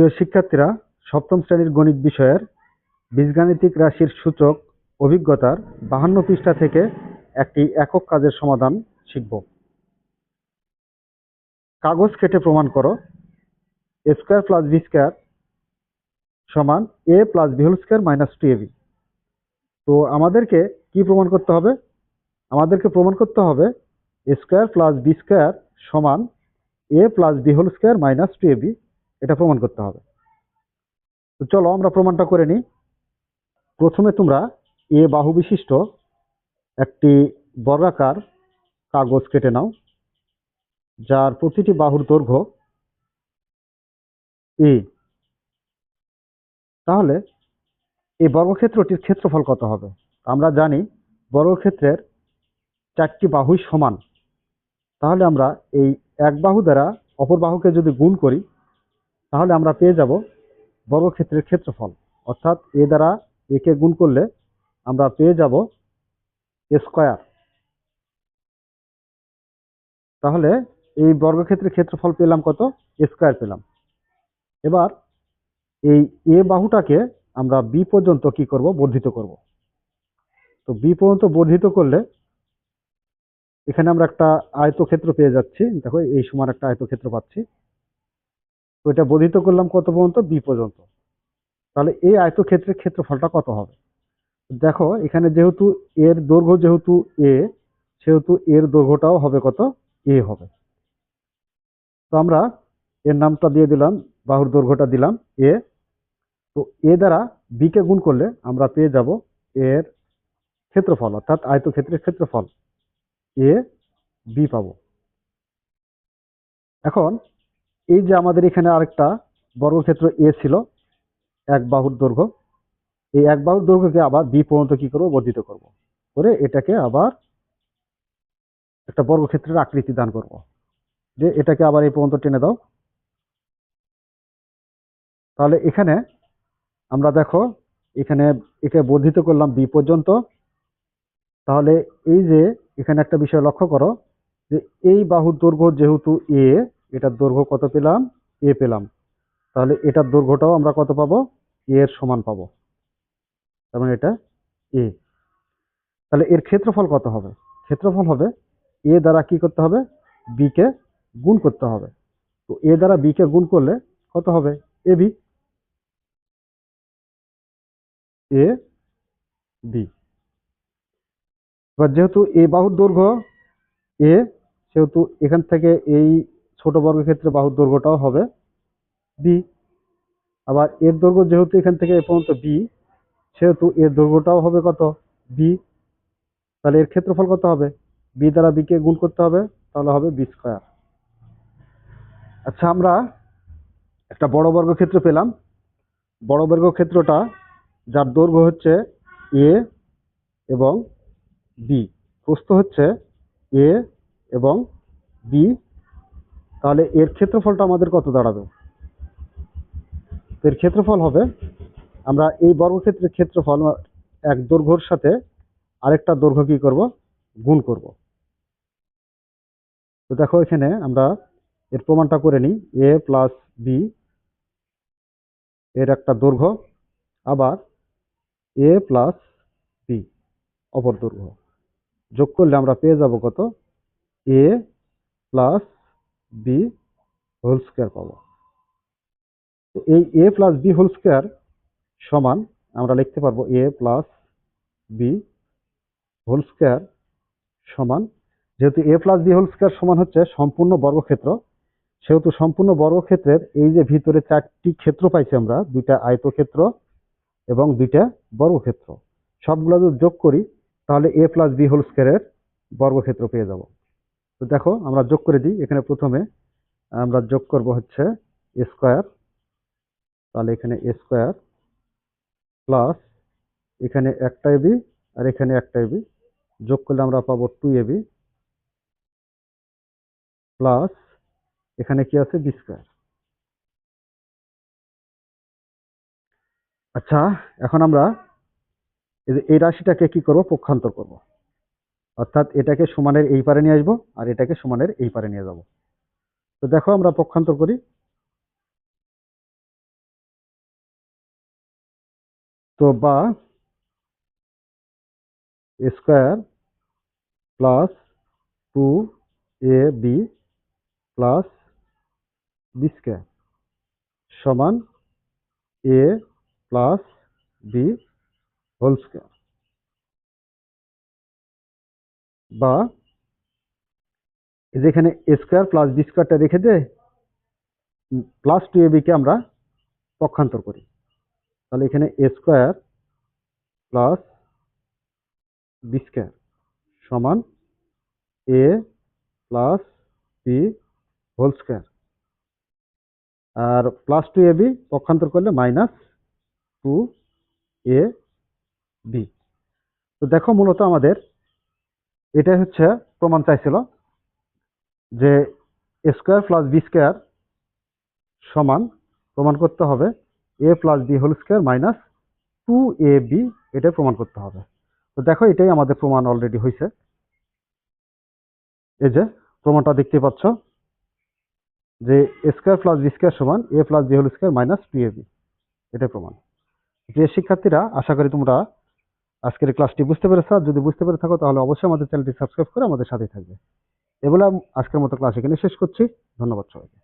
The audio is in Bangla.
প্রিয় শিক্ষার্থীরা, সপ্তম শ্রেণির গণিত বিষয়ের বীজগাণিতিক রাশির সূচক অভিজ্ঞতার বাহান্ন পৃষ্ঠা থেকে একটি একক কাজের সমাধান শিখব। কাগজ কেটে প্রমাণ করো। স্কোয়ার প্লাস বি স্কোয়ার সমান A plus B whole square minus two AB তো আমাদেরকে কি প্রমাণ করতে হবে? আমাদেরকে প্রমাণ করতে হবে স্কোয়ার প্লাস বি স্কোয়ার সমান A plus B whole square minus two AB এটা প্রমাণ করতে হবে। তো চলো আমরা প্রমাণটা করে নিই। প্রথমে তোমরা এ বাহু বিশিষ্ট একটি বর্গাকার কাগজ কেটে নাও, যার প্রতিটি বাহুর দৈর্ঘ্য এ। তাহলে এই বর্গক্ষেত্রটির ক্ষেত্রফল কত হবে? আমরা জানি বর্গক্ষেত্রের চারটি বাহুই সমান। তাহলে আমরা এই এক বাহু দ্বারা অপর বাহুকে যদি গুণ করি তাহলে আমরা পেয়ে যাব বর্গক্ষেত্রের ক্ষেত্রফল। অর্থাৎ এ দ্বারা একে গুণ করলে আমরা পেয়ে যাব স্কোয়ার। তাহলে এই বর্গক্ষেত্রের ক্ষেত্রফল পেলাম কত? স্কোয়ার পেলাম। এবার এই এ বাহুটাকে আমরা বি পর্যন্ত কি করব? বর্ধিত করব। তো বি পর্যন্ত বর্ধিত করলে এখানে আমরা একটা আয়তক্ষেত্র পেয়ে যাচ্ছি। দেখো এই সমান একটা আয়তক্ষেত্র পাচ্ছি। এটা বর্ধিত করলাম কত পর্যন্ত? বি পর্যন্ত। তাহলে এই আয়তক্ষেত্রের ক্ষেত্রফলটা কত হবে? দেখো, এখানে যেহেতু এর দৈর্ঘ্য যেহেতু এ, সেহেতু এর দৈর্ঘ্যটাও হবে কত? এ হবে। তো আমরা এর নামটা দিয়ে দিলাম, বাহুর দৈর্ঘ্যটা দিলাম, এ। তো এ দ্বারা বি কে গুণ করলে আমরা পেয়ে যাব এর ক্ষেত্রফল, অর্থাৎ আয়তক্ষেত্রের ক্ষেত্রফল। এ বি পাব। এখন এই যে আমাদের এখানে আরেকটা বর্গক্ষেত্র এ ছিল, এক বাহুর দৈর্ঘ্য। এই এক বাহুর দৈর্ঘ্যকে আবার বি পর্যন্ত কি করব? বর্ধিত করব। করে এটাকে আবার একটা বর্গক্ষেত্রের আকৃতি দান করব। যে এটাকে আবার এই পর্যন্ত টেনে দাও। তাহলে এখানে আমরা দেখো, এখানে একে বর্ধিত করলাম বি পর্যন্ত। তাহলে এই যে এখানে একটা বিষয় লক্ষ্য করো, যে এই বাহুর দৈর্ঘ্য যেহেতু এ এটার দৈর্ঘ্য কত পেলাম? এ পেলাম। তাহলে এটার দৈর্ঘ্যটাও আমরা কত পাবো? এ এর সমান পাবো। তার মানে এটা এ। তাহলে এর ক্ষেত্রফল কত হবে? ক্ষেত্রফল হবে এ দ্বারা কি করতে হবে? বি কে গুণ করতে হবে। তো এ দ্বারা বি কে গুণ করলে কত হবে? এ বি এ বি এবার যেহেতু এ বাহুর দৈর্ঘ্য এ, সেহেতু এখান থেকে এই ছোট বর্গক্ষেত্রে বাহুর দৈর্ঘ্যটাও হবে বি আবার এর দৈর্ঘ্য যেহেতু এখান থেকে এ পর্যন্ত বি সেহেতু এর দৈর্ঘ্যটাও হবে কত? বি তাহলে এর ক্ষেত্রফল কত হবে? বি দ্বারা বিকে গুণ করতে হবে, তাহলে হবে বি স্কোয়ার আচ্ছা আমরা একটা বড় বর্গক্ষেত্র পেলাম। বড় বর্গক্ষেত্রটা যার দৈর্ঘ্য হচ্ছে এ এবং বি প্রস্থ হচ্ছে এ এবং বি তাহলে এর ক্ষেত্রফলটা আমাদের কত দাঁড়াবে? এর ক্ষেত্রফল হবে, আমরা এই বর্গক্ষেত্রের ক্ষেত্রফল এক দৈর্ঘ্যর সাথে আরেকটা দৈর্ঘ্য কি করব? গুণ করব। তো দেখো এখানে আমরা এর প্রমাণটা করে নিই, এ প্লাস বি এর একটা দৈর্ঘ্য, আবার এ প্লাস বি অপর দৈর্ঘ্য। যোগ করলে আমরা পেয়ে যাব কত? A plus B whole square পাবো। তো এই A plus B whole square সমান আমরা লিখতে পারব A plus B whole square সমান। যেহেতু A plus B whole square সমান হচ্ছে সম্পূর্ণ বর্গক্ষেত্র, সেহেতু সম্পূর্ণ বর্গক্ষেত্রের এই যে ভিতরে চারটি ক্ষেত্র পাইছি আমরা, দুইটা আয়তক্ষেত্র এবং দুইটা বর্গক্ষেত্র, সবগুলো যদি যোগ করি, তাহলে এ প্লাস বি হোল স্কোয়ারের বর্গক্ষেত্র পেয়ে যাব। তো দেখো, আমরা যোগ করে দিই। এখানে প্রথমে আমরা যোগ করব হচ্ছে স্কোয়ার তাহলে এখানে স্কোয়ার প্লাস এখানে একটা এবি আর এখানে একটা এবি যোগ করলে আমরা পাবো টু এবি প্লাস এখানে কি আছে? বি স্কোয়ার আচ্ছা এখন আমরা এই রাশিটাকে কি করব? পক্ষান্তর করব। অর্থাৎ এটাকে সমানের এই পারে নিয়ে আসব আর এটাকে সমানের এই পারে নিয়ে যাব। তো দেখো আমরা পক্ষান্তর করি। তো বা square plus two A B plus B square সমান A plus B whole square. বা এই যে এখানে এ স্কোয়ার প্লাস বি স্কোয়ারটা রেখে দে প্লাস টু এ বিকে আমরা পক্ষান্তর করি। তাহলে এখানে A square plus B square সমান A plus B whole square R plus two A B পক্ষান্তর করলে মাইনাস টু এ বি তো দেখো মূলত আমাদের এটাই হচ্ছে প্রমাণ চাইছিল যে স্কোয়ার প্লাস বি স্কোয়ার সমান প্রমাণ করতে হবে A plus B whole square minus two A B এটাই প্রমাণ করতে হবে। তো দেখো এটাই আমাদের প্রমাণ অলরেডি হয়েছে এই যে প্রমাণটা দেখতে পাচ্ছ যে স্কোয়ার প্লাস বি স্কোয়ার সমান A plus B whole square minus two A B এটাই প্রমাণ। প্রিয় শিক্ষার্থীরা, আশা করি তোমরা আজকের ক্লাসটি বুঝতে পেরেছ? যদি বুঝতে পেরে থাকো, তাহলে অবশ্যই আমাদের চ্যানেলটি সাবস্ক্রাইব করে আমাদের সাথেই থাকবে। এগুলো আজকের মতো ক্লাস এখানে শেষ করছি। ধন্যবাদ সবাইকে।